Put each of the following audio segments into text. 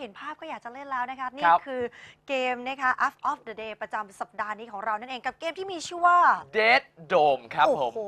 แค่เห็นภาพก็อยากจะเล่นแล้วนะคะ นี่ครับคือเกมนะคะ Up of the Day ประจำสัปดาห์นี้ของเรานั่นเองกับเกมที่มีชื่อว่า Dead Dome ครับโอ้ผมโห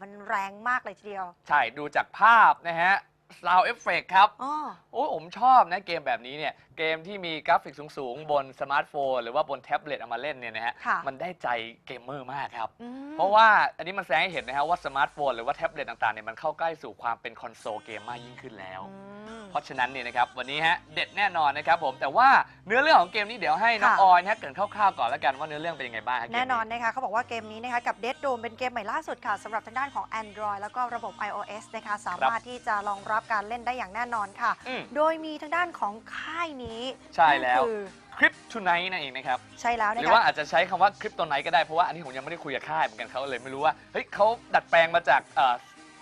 มันแรงมากเลยทีเดียว ใช่ ดูจากภาพนะฮะ Sound Effect ครับอ๋อโอ้ยผมชอบนะเกมแบบนี้เนี่ย เกมที่มีกราฟิกสูง ๆ บนสมาร์ทโฟน หรือว่าบนแท็บเล็ตเอามาเล่นเนี่ยนะฮะค่ะมันได้ใจเกมเมอร์มากครับอืมเพราะว่าอันนี้มันแสดงให้เห็นนะฮะว่าสมาร์ทโฟน หรือว่าแท็บเล็ตต่างๆเนี่ยมันเข้าใกล้สู่ความเป็นคอนโซลเกมมากยิ่งขึ้นแล้วอืม เพราะฉะนั้นเนี่ยนะครับวันนี้ฮะเด็ดแน่นอนนะครับผมแต่ว่าเนื้อเรื่องของเกมนี้เดี๋ยวให้น้องค่ะ ออยนะฮะเกรินคร่าวๆก่อนแล้วกันว่าเนื้อเรื่องเป็นยังไงบ้างฮะเกม แน่นอนนะคะเขาบอกว่าเกมนี้นะคะกับ Dead Dome เป็นเกมใหม่ล่าสุดค่ะสำหรับทางด้านของ Android แล้วก็ระบบ iOS นะคะสามารถที่จะรองรับการเล่นได้อย่างแน่นอนค่ะ อืมโดยมีทางด้านของค่ายนี้ใช่แล้ว นั่นคือคลิปทูไนท์นั่นเองนะครับ ใช่แล้วหนะรือคะว่าอาจจะใช้คำว่าคลิปตัวไหนก็ได้เพราะว่าอันนี้ผมยังไม่ได้คุยกับค่ายเหมือนกันเขาเลยไม่รู้ว่าเฮ้ยเขาดัดแปลงมาจากเอ่อ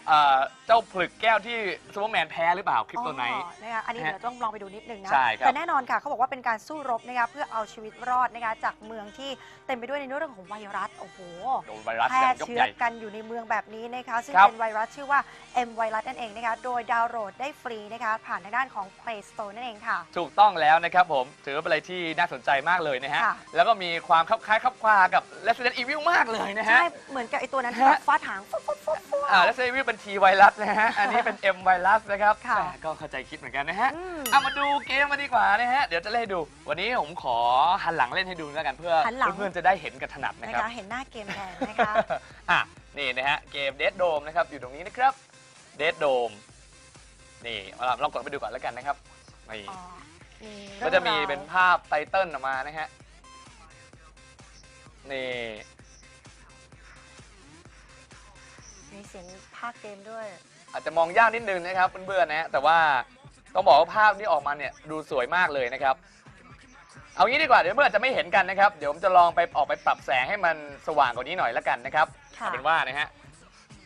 เอ่อเจ้าผลึกแก้วที่ซูเปอร์แมนแพ้หรือเปล่าคลิปตัวไหนอ๋อนะคะอันนี้ฮะเดี๋ยวต้องลองไปดูนิดนึงนะ ใช่ครับ แต่แน่นอนค่ะเขาบอกว่าเป็นการสู้รบนะคะเพื่อเอาชีวิตรอดนะคะจากเมืองที่เต็มไปด้วยในเรื่องของไวรัส โอ้โห โดนไวรัสแพร่กันยกเชื้ใหอญ่ กันอยู่ในเมืองแบบนี้นะคะ ซึ่งครับเป็นไวรัสชื่อว่า M ไวรัสนั่นเองนะคะ โดยดาวน์โหลดได้ฟรีนะคะ ผ่านทางด้านของ Play Store นั่นเองค่ะ ถูกต้องแล้วนะครับผม ถือว่าเป็นอะไรที่น่าสนใจมากเลยนะฮะ ค่ะ แล้วก็มีความคลับคล้ายคลับคลากับ Resident Evil มากเลยนะฮะ ใช่ เหมือนกับไอตัวนั้นที่ฮะ แบบฟาดหางฟุ๊บ ฟุ๊บฟุ๊บฟุ๊บอ่า Resident Evil เป็น T ไวรัสนะฮะ อันนี้เป็น M ไวรัสนะครับค่ะ แหมก็เข้าใจคิดเหมือนกันนะฮะอืมเอามาดูเกมมาดีกว่านะฮะ เดี๋ยวจะเล่นให้ดู วันนี้ผมขอหันหลังเล่นให้ดูแล้วกันเพื่อหันหลัง เพื่อนๆจะได้เห็นกันถนัดนะนะครับคะเห็นหน้าเกมแทนนะคะ อะ นี่นะฮะ เกม Dead Dome นะครับ อยู่ตรงนี้นะครับ Dead Dome นี่เอาล่ะลองกดไปดูก่อนแล้วกันนะครับนี่อ๋อมีก็จะมีรื่องราวเป็นภาพไตเติ้ลออกมานะฮะ นี่ มีเสียงภาคเกมด้วย อาจจะมองยากนิดนึงนะครับเพื่อนๆนะฮะแต่ว่าต้องบอกว่าภาพที่ออกมาเนี่ยดูสวยมากเลยนะครับ เอางี้ดีกว่าเดี๋ยวเพื่อนอาจจะไม่เห็นกันนะครับ เดี๋ยวผมจะลองไปออกไปปรับแสงให้มันสว่างกว่านี้หน่อยแล้วกันนะครับค่ะ เอาเป็นว่านะฮะ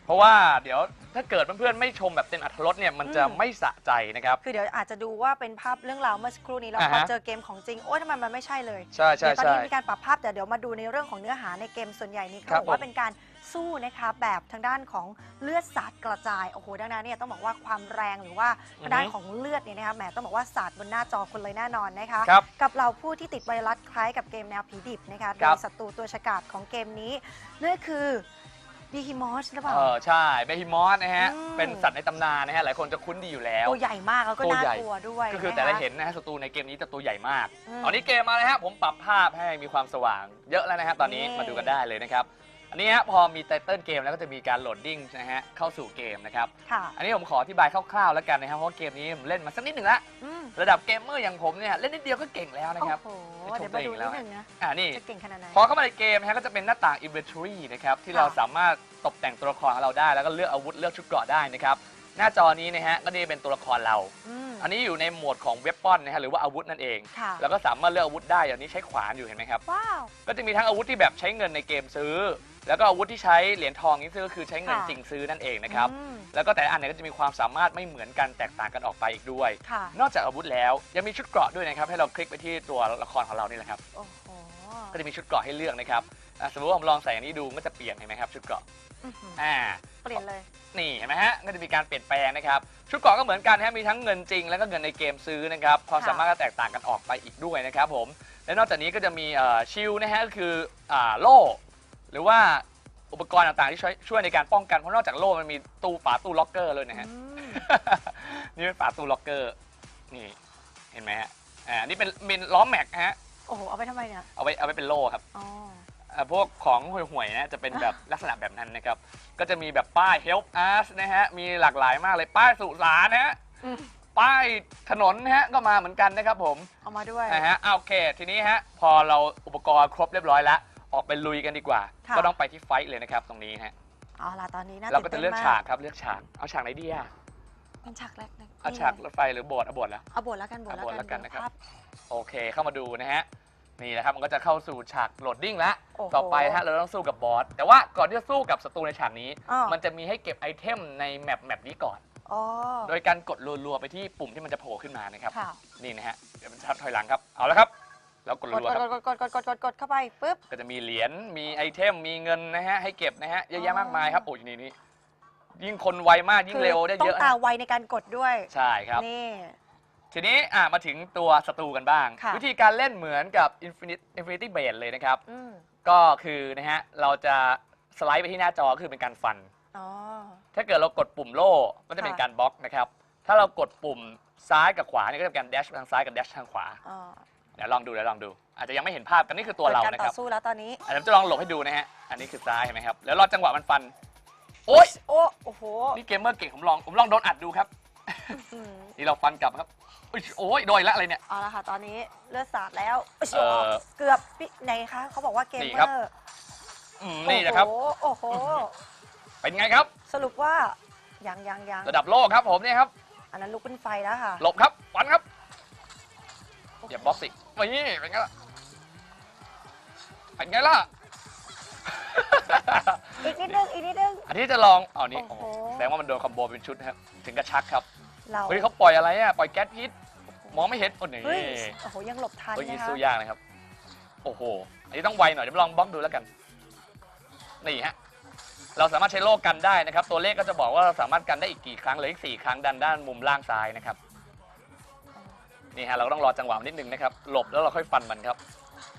เพราะว่าเดี๋ยวถ้าเกิดเพื่อนๆไม่ชมแบบเต็มอรรถรสเนี่ยมันจะอืมไม่สะใจนะครับ คือเดี๋ยวอาจจะดูว่าเป็นภาพเรื่องราวเมื่อสักครู่นี้แล้วอ่าพอฮะเจอเกมของจริงโอ้ยทำไมมันไม่ใช่เลยใช่ใช่เดี๋ยวตอนใช่นี้มีการปรับภาพแต่เดี๋ยวมาดูในเรื่องของเนื้อหาในเกมส่วนใหญ่นี้เขาครับบอกว่าผมเป็นการสู้นะคะแบบทางด้านของเลือดสาดกระจายโอ้โหดังนั้นเนี่ยต้องบอกว่าความแรงหรือว่าทางด้านของเลือดเนี่ยนะคะแหมต้องบอกว่าสาดบนหน้าจอคนเลยแน่นอนนะคะ ครับกับเราผู้ที่ติดไวรัสคล้ายกับเกมแนวผีดิบนะคะโดครัยบ ศัตรูตัวฉกาจของเกมนี้นั่นคือ ดีฮิมอสหรือเปล่า เออใช่เบฮิมอสนะฮะ อืม เป็นสัตว์ในตำนานนะฮะ หลายคนจะคุ้นดีอยู่แล้ว ตัวใหญ่มากแล้วก็ตัวน่าใหญ่กลัวด้วยก็คือนะะแต่ละเห็นนะฮะศัตรูในเกมนี้จะตัวใหญ่มาก อืม ตอนนี้เกมมาแล้วฮะผมปรับภาพให้มีความสว่าง เยอะแล้วนะฮะตอนนี้นี่ มาดูกันได้เลยนะครับอั นนี้ฮะพอมีไตเติลเกมแล้วก็จะมีการโหลดดิ้งนะฮะเข้าสู่เกมนะครับ ค่ะ อันนี้ผมขออธิบายคร่าวๆแล้วกันนะครับเพราะว่าเกมนี้ผมเล่นมาสักนิดหนึ่งละอืมระดับเกมเมอร์อย่างผมเนี่ยเล่นนิดเดียวก็เก่งแล้วนะครับ โอ้โหไม่ชมเดี๋ยวมาดูตัวเองแล้นิวดนึงนะ อ่านี่ จะเก่งขนาดไหน พอเข้ามาในเกมนะฮะก็จะเป็นหน้าต่าง inventory นะครับที่เราค่ะ สามารถตกแต่งตัวละครของเราได้ แล้วก็เลือกอาวุธเลือกชุดเกราะได้นะครับ หน้าจอนี้นะฮะก็นี่เป็นตัวละครเรา อืม อันนี้อยู่ในโหมดของเว p ปอนนะฮะหรือว่าอาวุธนั่นเอง ค่ะ แล้วก็สามารถเลือกอาวุธได้อย่างนี้ใช้ขวานอยู่เห็นไหมครับ ว้าว ก็จะมีทั้งอาวุธที่แบบใช้เงินในเกมซื้อ แล้วก็อาวุธที่ใช้เหรียญทองนี่ซื้อก็คือใช้เงินค่ะ จริงซื้อนั่นเองนะครับ อืม แล้วก็แต่ละอันเนี่ยก็จะมีความสามารถไม่เหมือนกันแตกต่างกันออกไปอีกด้วย ค่ะ นอกจากอาวุธแล้วยังมีชุดเกราะด้วยนะครับให้เราคลิกไปที่ตัวละครของเรานี่แหละครับ โอ้โห ก็จะมีชุดเกราะให้เลือกนะครับอะสมมติว่าผมลองใส่อันนี้ดูมันก็จะเปลี่ยนเห็นไหมครับชุดเกราะ อื้อหืออ่า เปลี่ยนเลย นี่เห็นไหมฮะ ก็จะมีการเปลี่ยนแปลงนะครับ ชุดเกราะก็เหมือนกันนะฮะ มีทั้งเงินจริง แล้วก็เงินในเกมซื้อนะครับ ความค่ะสามารถก็แตกต่างกันออกไปอีกด้วยนะครับผม และนอกจากนี้ก็จะมีเอ่อชิลนะฮะ ก็คืออ่าโล่ หรือว่าอุปกรณ์ต่างๆที่ช่วยช่วยในการป้องกัน เพราะนอกจากโล่มันมีตู้ฝาตู้ล็อกเกอร์เลยนะฮะอืมนี่เป็นฝาตู้ล็อกเกอร์ นี่ เห็นไหมฮะ อ่า นี่เป็นเป็นล้อแม็กฮะ โอ้โห เอาไปทำไมเนี่ย เอาไว้เอาไว้เป็นโล่ครับ อ๋อ อ่าพวกของห่วยๆนะจะเป็นแบบลักษณะแบบนั้นนะครับ ก็จะมีแบบป้าย help us นะฮะ มีหลากหลายมากเลยป้ายสุสานนะฮะอืมป้ายถนนนะฮะก็มาเหมือนกันนะครับผมเอามาด้วยนะฮะอ่าโอเค ทีนี้ฮะพอเราอุปกรณ์ครบเรียบร้อยแล้ว ออกไปลุยกันดีกว่าค่ะก็ต้องไปที่ไฟท์เลยนะครับตรงนี้ฮะเอาล่ะตอนนี้น่าเราก็ตื่นจะต้นเลือกมฉากครับเลือกฉากเอาฉากไหนดีอะเป็นฉากแรกนะเอาฉากรถไฟหรือโบสถ์เอาโบสถ์แล้วเอาบทแล้วกันบทเอาบทแล้วกันนะครับภาพโอเคเข้ามาดูนะฮะ นี่นะครับมันก็จะเข้าสู่ฉากโหลดดิ้งแล้วโอ้โหต่อไปฮะเราต้องสู้กับบอสแต่ว่าก่อนที่จะสู้กับศัตรูในฉากนี้ อ้อมันจะมีให้เก็บไอเทมในแมปแมปนี้ก่อน อ๋อ โดยการกดรัวๆไปที่ปุ่มที่มันจะโผล่ขึ้นมานะครับค่ะ นี่นะฮะเดี๋ยวมันชัดถอยหลังครับเอาละครับ แล้วกดกดรัวๆครับ กดกดกดกดกดกดเข้าไปปุ๊บ ก็จะมีเหรียญ มีไอเทม มีเงินนะฮะ ให้เก็บนะฮะ เยอะแยะมากมายครับ โอ้ยนี่นี่ยิ่งคนไวมาก ยิ่งเร็วได้ต้อเยงอะตานะไวในการกดด้วย ใช่ครับ นี่ ทีนี้อะมาถึงตัวศัตรูกันบ้าง ค่ะ วิธีการเล่นเหมือนกับ Infinite Infinity Blade เลยนะครับ อืมก็คือนะฮะเราจะสไลด์ไปที่หน้าจอก็คือเป็นการฟัน อ๋อ ถ้าเกิดเรากดปุ่มโล่ก็จะเป็นค่ะ การบล็อกนะครับ ถ้าเรากดปุ่มซ้ายกับขวานี่ก็จะเป็นการแดชทางซ้ายกับแดชทางขวาอ๋อเดี๋ยวลองดูเดี๋ยวลองดู อาจจะยังไม่เห็นภาพกันนี่คือตัวเราปิดนะกคต่รับอสู้แล้วตอนนี้ อันนี้จะลองหลบให้ดูนะฮะ อันนี้คือซ้ายเห็นไหมครับ แล้วรอจังหวะมันฟัน โอ๊ย โอ้โอ้โหนี่เกมเมอร์เก่งผมลอง ผมลองโดนอัดดูครับ อืมนี่เราฟันกลับครับ อุ๊ยโอ้ยโดนอีกแล้วอะไรเนี่ย เอาละค่ะ ตอนนี้เลือดสาดแล้วโอ้โหเอ่อเกือบปิไหนคะเขาบอกว่าเกมนี่เมครับ อร์อืมนี่นะครับ โอ้โหโอ้โห เป็นไงครับ สรุปว่ายังยังยังระดับโลกครับผมเนี่ยครับ อันนั้นลุกเป็นไฟแล้วค่ะหลบครับฟันครับอย่าบล็อกสินี่เป็นไงล่ะเป็นไงล่ะ อีกนิดนึงอีกนิดนึง อันนี้จะลองเอานี่โอ้โอ้โหโหแสดงว่ามันโดนคอมโบเป็นชุดนะครับถึงกระชักครับเรา เฮ้ยเขาปล่อยอะไรอะ ปล่อยแก๊สพิษ มองไม่เห็นโอ้นี่เฮ้ยโอ้โหยังหลบทันเฮ้ยนะนี่คะสู้ยากนะครับ โอ้โห อันนี้ต้องไวหน่อยเดี๋ยวลองบล็อกดูแล้วกัน นี่ฮะ เราสามารถใช้โล่กันได้นะครับ ตัวเลขก็จะบอกว่าเราสามารถกันได้อีกกี่ครั้งเหลยอีกสี่ครั้งดันด้านมุมล่างซ้ายนะครับ นี่ฮะเราก็ต้องรอจังหวะนิดนึงนะครับ หลบแล้วเราค่อยฟันมันครับ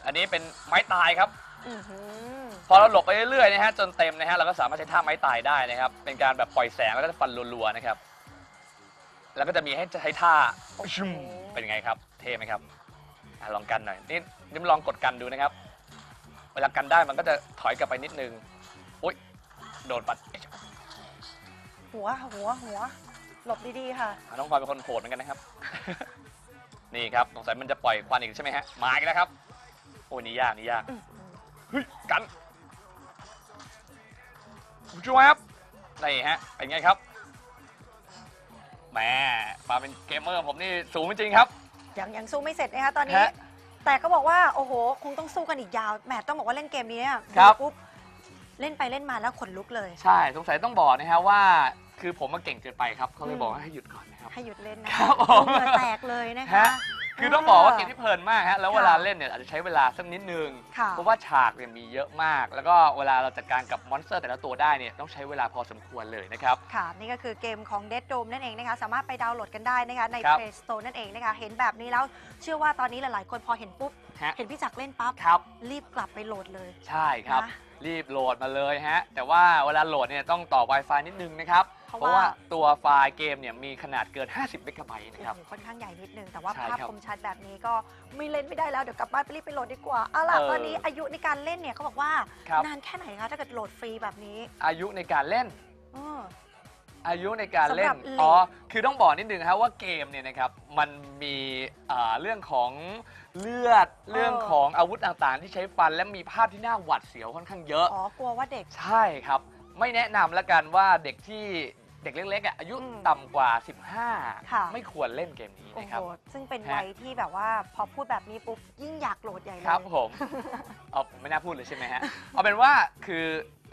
อันนี้เป็นไม้ตายครับ อื้อหือพอเราหลบไปเรื่อยๆนะฮะจนเต็มนะฮะเราก็สามารถใช้ท่าไม้ตายได้นะครับ เป็นการแบบปล่อยแสงแล้วก็จะฟันรัวๆนะครับ แล้วก็จะมีให้ใช้ท่าชุมเป็นไงครับ เท่ไหมครับอะลองกันหน่อยนี่นี่ลองกดกันดูนะครับ เวลากันได้มันก็จะถอยกลับไปนิดนึงอุ้ยโดนปัดหัวหัวหัว หลบดีๆค่ะอะน้องพลอยเป็นคนโหดเหมือนกันนะครับ นี่ครับสงสัยมันจะปล่อยควันอีกใช่ไหมฮะมาอีกแล้วครับโอ้ยนี่ยากนี่ยากอื้อหือเฮ้ยกันคุณจูครับนี่ฮะเป็นไงครับ แหมมาเป็นเกมเมอร์ผมนี่สูงจริงๆครับ ยังยังสู้ไม่เสร็จนะคะตอนนี้ ฮะแต่ก็บอกว่าโอ้โห คงต้องสู้กันอีกยาวแหมต้องบอกว่าเล่นเกมนี้เนี่ยครับดูปุ๊บเล่นไปเล่นมาแล้วขนลุกเลย ใช่สงสัยต้องบอกนะฮะว่า คือผมมาเก่งเกินไปครับเขาเลยบอกว่าให้หยุดก่อนนะครับ ให้หยุดเล่นนะครัคะบผม เหงื่อแตกเลยนะคะ ฮะ คือต้องบอกว่าเกมที่เพลินมากฮะแล้วเวลาเล่นเนี่ยอาจจะใช้เวลาสักนิดนึง ค่ะเพราะว่าฉากเนี่ยมีเยอะมาก แล้วก็เวลาเราจัดการกับมอนสเตอร์แต่ละตัวได้เนี่ยต้องใช้เวลาพอสมควรเลยนะครับ ค่ะ นี่ก็คือเกมของ Dead Dome นั่นเองนะคะ สามารถไปดาวน์โหลดกันได้นะคะใน ครับ Play Store นั่นเองนะคะ เห็นแบบนี้แล้วเชื่อว่าตอนนี้หลาย ๆ คนพอเห็นปุ๊บ ฮะ เห็นพี่จักรเล่นปั๊บ ครับ รีบกลับไปโหลดเลย ใช่ครับ นะรีบโหลดมาเลยฮะ แต่ว่าเวลาโหลดเนี่ยต้องต่อ Wi-Fi นิดนึงนะครับ เพราะเพราะว่าว่าตัวไฟล์เกมเนี่ยมีขนาดเกิน 50เมกะไบต์นะครับ โอ้โหค่อนข้างใหญ่นิดนึง แต่ว่าใช่ภาพครับคมชัดแบบนี้ก็ไม่เล่นไม่ได้แล้ว เดี๋ยวกลับบ้านไปรีบไปโหลดดีกว่าเอาล่ะเออตอนนี้อายุในการเล่นเนี่ยเขาบอกว่า ครับ นานแค่ไหนคะถ้าเกิดโหลดฟรีแบบนี้อายุในการเล่นเอออายุในการเล่สำหรัน บเลทอ๋อ คือต้องบอกนิดนึงครับว่าเกมเนี่ยนะครับ มันมีอ่าเรื่องของเลือด เรื่องของอาวุธต่างๆ ที่ใช้ฟัน และมีภาพที่น่าหวาดเสียวค่อนข้างเยอะ อ๋อกลัวว่าเด็ก ใช่ครับ ไม่แนะนำแล้วกันว่าเด็กที่เด็กเล็กๆอะอายุอืมต่ำกว่า ค่ะ 15 ไม่ควรเล่นเกมนี้โอ้นะโหครับซึ่งเป็นฮะ วัยที่แบบว่าพอพูดแบบนี้ปุ๊บยิ่งอยากโหลดใหญ่เลยครับผมเอาผมไม่น่าพูดเลยใช่ไหมฮะ เอาเป็นว่าคือ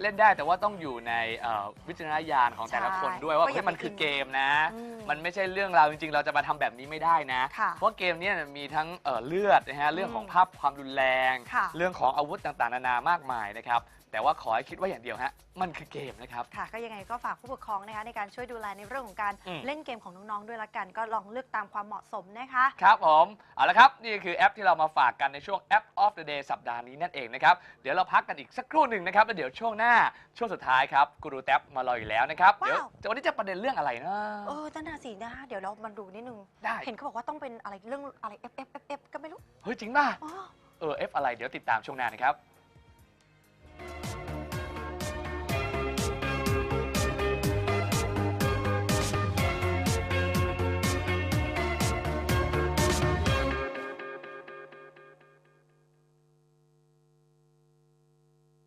เล่นได้แต่ว่าต้องอยู่ในเอ่อวิจารณญาณของแต่ละคนด้วยว่าก็อย่าเฮ้ยมันไปคืออินเกมนะ อืมมันไม่ใช่เรื่องราวจริง ๆ เราจะมาทำแบบนี้ไม่ได้นะ ค่ะเพราะเกมเนี้มีทั้งเอ่อเลือดนะฮะเรื่องของอืมภาพความรุนแรง ค่ะ เรื่องของอาวุธต่างๆ นานามากมายนะครับ แต่ว่าขอให้คิดว่าอย่างเดียวฮะมันคือเกมนะครับ ค่ะก็ยังไงก็ฝากผู้ปกครองนะคะในการช่วยดูแลในเรื่องของการอืม เล่นเกมของน้องๆด้วยละกัน ก็ลองเลือกตามความเหมาะสมนะคะ ครับผมเอาละครับ นี่คือแอปที่เรามาฝากกันในช่วง App of the Day สัปดาห์นี้นั่นเองนะครับ เดี๋ยวเราพักกันอีกสักครู่หนึ่งนะครับ แล้วเดี๋ยวช่วงหน้าช่วงสุดท้ายครับกูรูแท็บมารออยู่แล้วนะครับ เดี๋ยวว้าวจะวันนี้จะประเด็นเรื่องอะไรนะ เออนั่นน่ะสินะคะเดี๋ยวเรามาดูนิดนึง ได้ เห็นเขาบอกว่าต้องเป็นอะไรเรื่องอะไร F F F F ก็ไม่รู้เฮ้ยจริงป่ะ อ๋อ เออ F อะไรเดี๋ยวติดตามช่วงหน้านะครับ